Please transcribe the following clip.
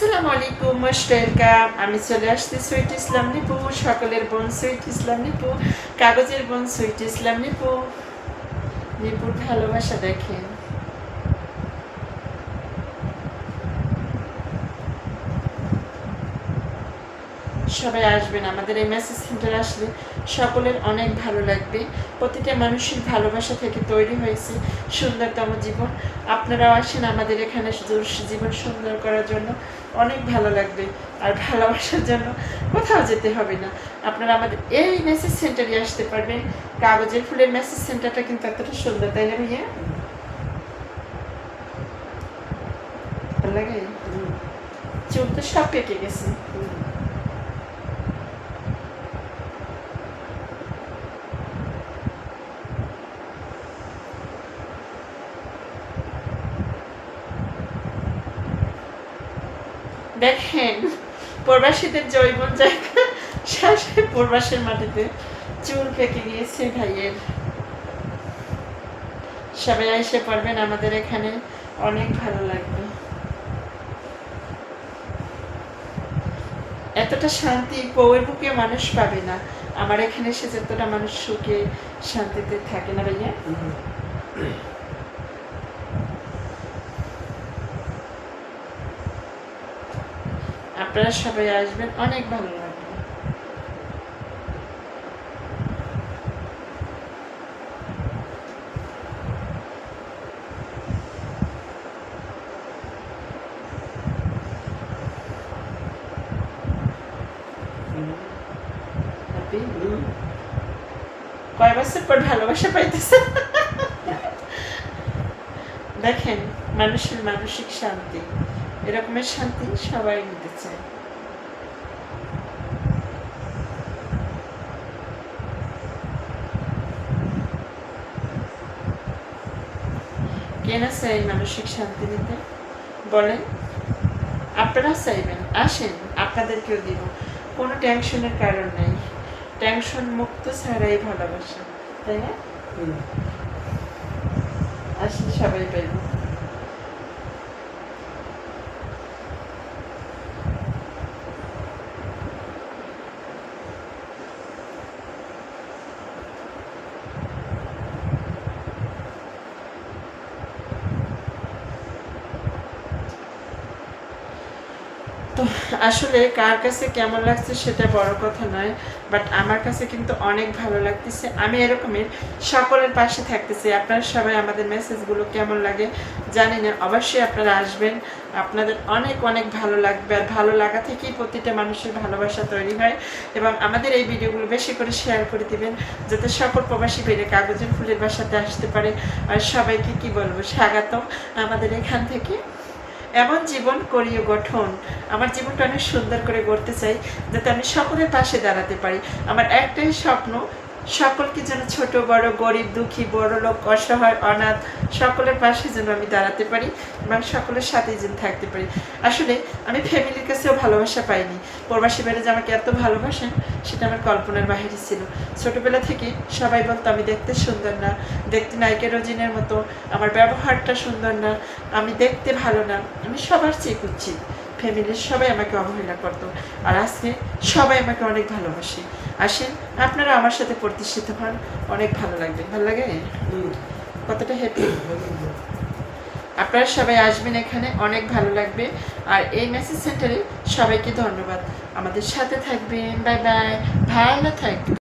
আসসালামু আলাইকুম most welcome আমি চলে আসছি সুইট ইসলাম নিপু, সকলের বোন সুইট ইসলাম নিপু, কাগজের বোন সুইট ইসলাম নিপু। নিপুর ভালোবাসা দেখেন। সবাই আসবেন, আমাদের এই মেসেজ সেন্টার আসলে সকলের অনেক ভালো লাগবে। প্রতিটা মানুষের ভালোবাসা থেকে তৈরি হয়েছে সুন্দরতম জীবন। আপনারাও আসেন আমাদের এখানে জীবন সুন্দর করার জন্য। অনেক ভালো লাগবে আর ভালোবাসার জন্য কোথাও যেতে হবে না। আপনারা আমাদের এই মেসেজ সেন্টারে আসতে পারবেন। কাগজের ফুলের মেসেজ সেন্টারটা কিন্তু এতটা সুন্দর, তাই না ভাইয়া? লাগে? চুল তো সব পেকে গেছে। দেখেন, প্রবাসীদের জৈবন জায়গা। শ্বাসে প্রবাসের মাটিতে চুল পেকে গিয়েছে ভাইয়ের। সবাই এসে পড়বেন, আমাদের এখানে অনেক ভালো লাগবে। এতটা শান্তি বউয়ের বুকে মানুষ পাবে না। আমার এখানে এসে যতটা মানুষ সুখে শান্তিতে থাকে না ভাইয়া? আপনারা সবাই আসবেন অনেক ভালো লাগবে? কয় বছর পর ভালোবাসা পাইতেছে? দেখেন মানুষের মানসিক শান্তি। এরকমের শান্তি সবাই নিতে চায়। কেন চাই মানসিক শান্তি নিতে? বলেন। আপনারা চাইবেন আসেন আপনাদেরকেও দিব। কোনো টেনশনের কারণ নেই। টেনশন মুক্ত ছাড়াই ভালোবাসা তাই না? আসেন সবাই পাইব তো আসলে কার কাছে কেমন লাগছে সেটা বড় কথা নয় বাট আমার কাছে কিন্তু অনেক ভালো লাগতেছে। আমি এরকমের সকলের পাশে থাকতেছি। আপনারা সবাই আমাদের মেসেজগুলো কেমন লাগে জানি না। অবশ্যই আপনারা আসবেন। আপনাদের অনেক অনেক ভালো লাগবে। আর ভালো লাগা থেকেই প্রতিটা মানুষের ভালোবাসা তৈরি হয়। এবং আমাদের এই ভিডিওগুলো বেশি করে শেয়ার করে দিবেন, যাতে সকল প্রবাসী বেড়ে কাগজের ফুলের বাসাতে আসতে পারে। আর সবাইকে কি বলব? স্বাগতম আমাদের এখান থেকে। এমন জীবন করিয়ে গঠন। আমার জীবনটা অনেক সুন্দর করে গড়তে চাই, যাতে আমি সকলের পাশে দাঁড়াতে পারি। আমার একটাই স্বপ্ন সকলকে যেন ছোট, বড়, গরিব, দুঃখী, বড় লোক, অসহায়, অনাথ, সকলের পাশে যেন আমি দাঁড়াতে পারি এবং সকলের সাথেই যেন থাকতে পারি। আসলে আমি ফ্যামিলির কাছেও ভালোবাসা পাইনি। প্রবাসী বেড়ে যে আমাকে এত ভালোবাসেন, সেটা আমার কল্পনার বাহিরে ছিল। ছোটবেলা থেকে সবাই বলতো, আমি দেখতে সুন্দর না। দেখতে নায়িকা রোজিনের মতো। আমার ব্যবহারটা সুন্দর না। আমি দেখতে ভালো না। আমি সবার চেয়ে কুচ্ছি ফ্যামিলির সবাই আমাকে অবহেলা করতো। আর আজকে সবাই আমাকে অনেক ভালোবাসে। আসেন, আপনারা আমার সাথে প্রতিষ্ঠিত হন। অনেক ভালো লাগবে। ভালো লাগে? কতটা হ্যাপি আপনারা সবাই আসবেন এখানে, অনেক ভালো লাগবে। আর এই মেসেজ সেন্টারে সবাইকে ধন্যবাদ। আমাদের সাথে থাকবেন। বাই বাই ভালো থাকবেন।